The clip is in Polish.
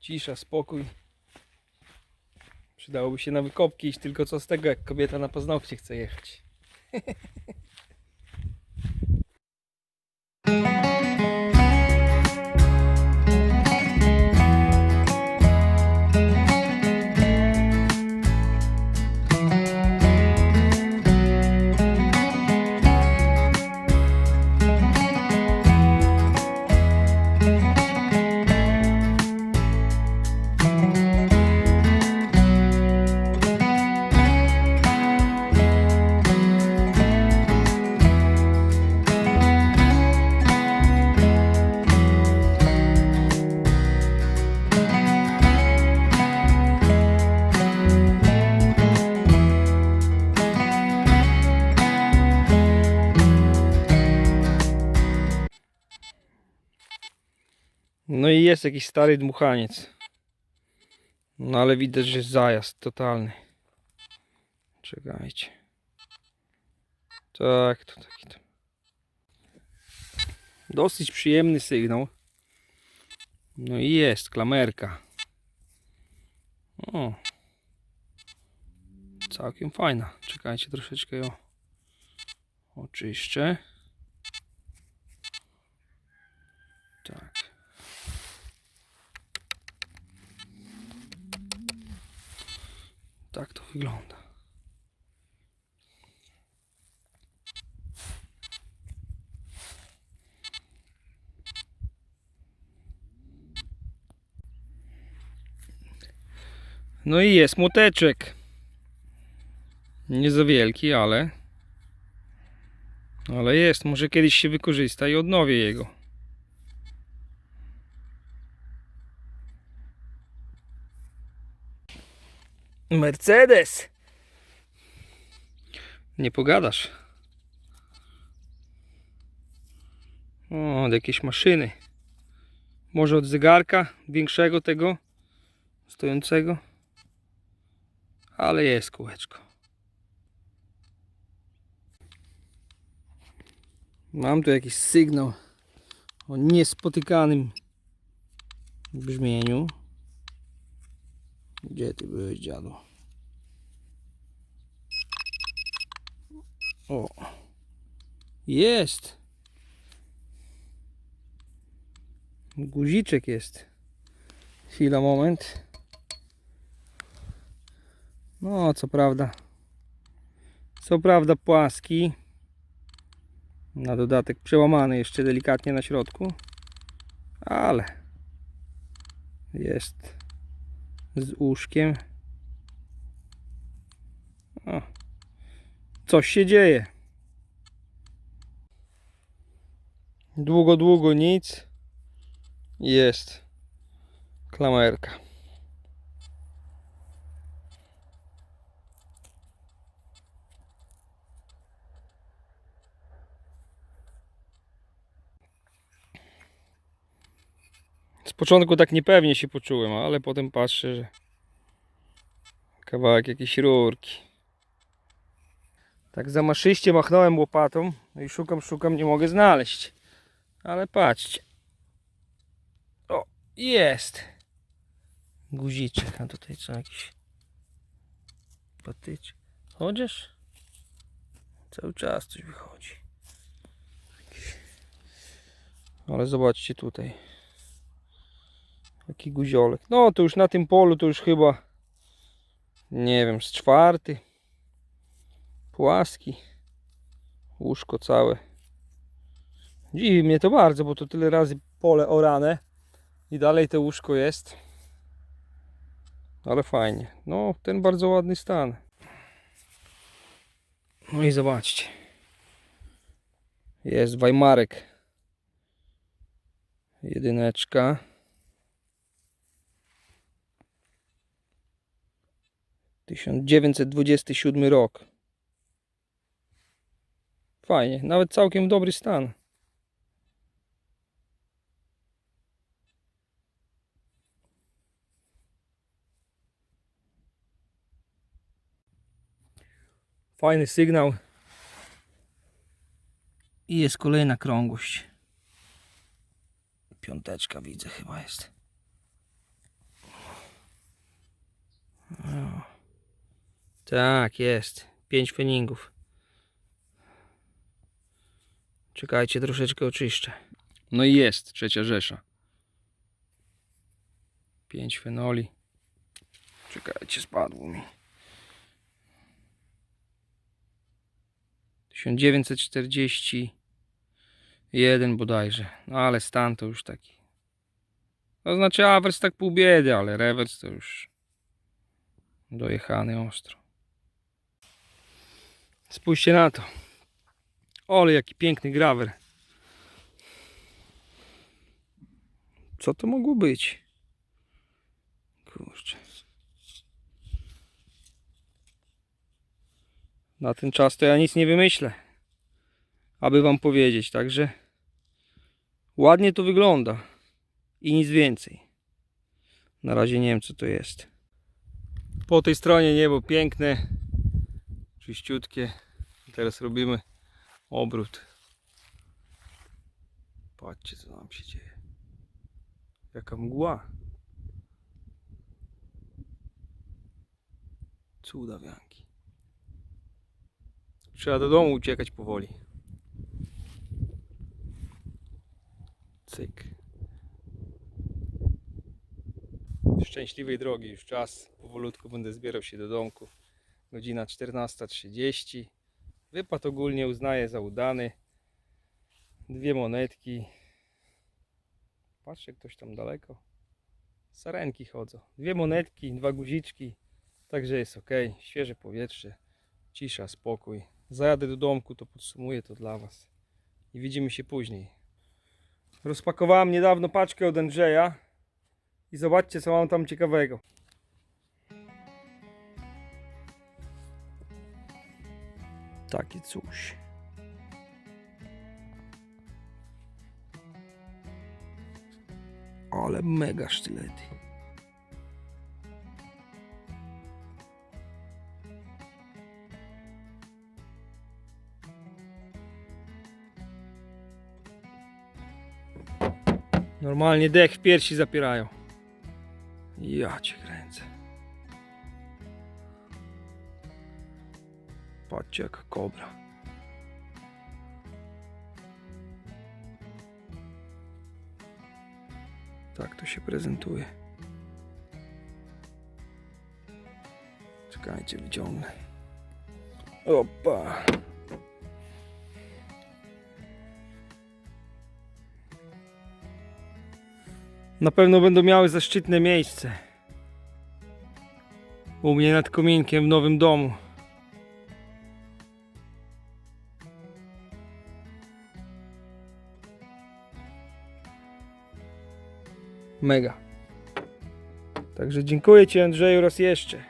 Cisza, spokój. Przydałoby się na wykopki iść, tylko co z tego, jak kobieta na paznokcie chce jechać. No i jest jakiś stary dmuchaniec. No ale widać, że jest zajazd totalny. Czekajcie. Tak, to taki to. Dosyć przyjemny sygnał. No i jest klamerka. O. Całkiem fajna. Czekajcie troszeczkę ją oczyszczę. Tak. Tak to wygląda. No i jest młoteczek. Nie za wielki, ale ale jest. Może kiedyś się wykorzysta i odnowię jego. Mercedes. Nie pogadasz. O, od jakiejś maszyny. Może od zegarka większego tego stojącego. Ale jest kółeczko. Mam tu jakiś sygnał o niespotykanym brzmieniu. Gdzie ty byłeś, dziadu? O! Jest! Guziczek jest. Chwila, moment. No, co prawda. Co prawda płaski. Na dodatek przełamany jeszcze delikatnie na środku. Ale jest z łóżkiem. O, coś się dzieje. Długo, długo nic. Jest klamerka. Z początku tak niepewnie się poczułem, ale potem patrzę, że kawałek jakiejś rurki. Tak zamaszyście machnąłem łopatą no i szukam, szukam, nie mogę znaleźć. Ale patrzcie. O, jest. Guziczek, a tutaj co jakiś patyczek. Chodzisz? Cały czas coś wychodzi. Jakiś- Ale zobaczcie tutaj. Taki guziolek. No to już na tym polu to już chyba nie wiem, z czwarty. Płaski. Łóżko całe. Dziwi mnie to bardzo, bo to tyle razy pole orane i dalej to łóżko jest. Ale fajnie. No, ten bardzo ładny stan. No i zobaczcie. Jest Weimarek. Jedyneczka. 1927 rok. Fajnie, nawet całkiem dobry stan. Fajny sygnał. I jest kolejna krągłość. Piąteczka widzę chyba jest. O. Tak, jest. Pięć feningów. Czekajcie, troszeczkę oczyszczę. No i jest, trzecia rzesza. Pięć fenoli. Czekajcie, spadło mi. 1941 bodajże. No ale stan to już taki. To znaczy awers tak pół biedy, ale rewers to już dojechany ostro. Spójrzcie na to. Ole, jaki piękny grawer. Co to mogło być? Kurczę. Na ten czas to ja nic nie wymyślę. Aby wam powiedzieć, także ładnie to wygląda. I nic więcej. Na razie nie wiem co to jest. Po tej stronie niebo piękne, czyściutkie. Teraz robimy obrót. Patrzcie co nam się dzieje. Jaka mgła. Cuda wianki. Trzeba do domu uciekać powoli. Cyk. Szczęśliwej drogi już czas. Powolutku będę zbierał się do domku. Godzina 14.30. Wypad ogólnie uznaję za udany. Dwie monetki. Patrzcie, ktoś tam daleko. Sarenki chodzą. Dwie monetki, dwa guziczki. Także jest ok. Świeże powietrze. Cisza, spokój. Zajadę do domku, to podsumuję to dla Was. I widzimy się później. Rozpakowałem niedawno paczkę od Andrzeja. I zobaczcie, co mam tam ciekawego. Takie coś. Ale mega sztylety. Normalnie dech w piersi zapierają. Ja cię Patrzcie jaka kobra. Tak to się prezentuje. Czekajcie, wyciągnę. Opa. Na pewno będą miały zaszczytne miejsce. U mnie nad kominkiem w nowym domu. Mega. Także dziękuję Ci Andrzeju raz jeszcze.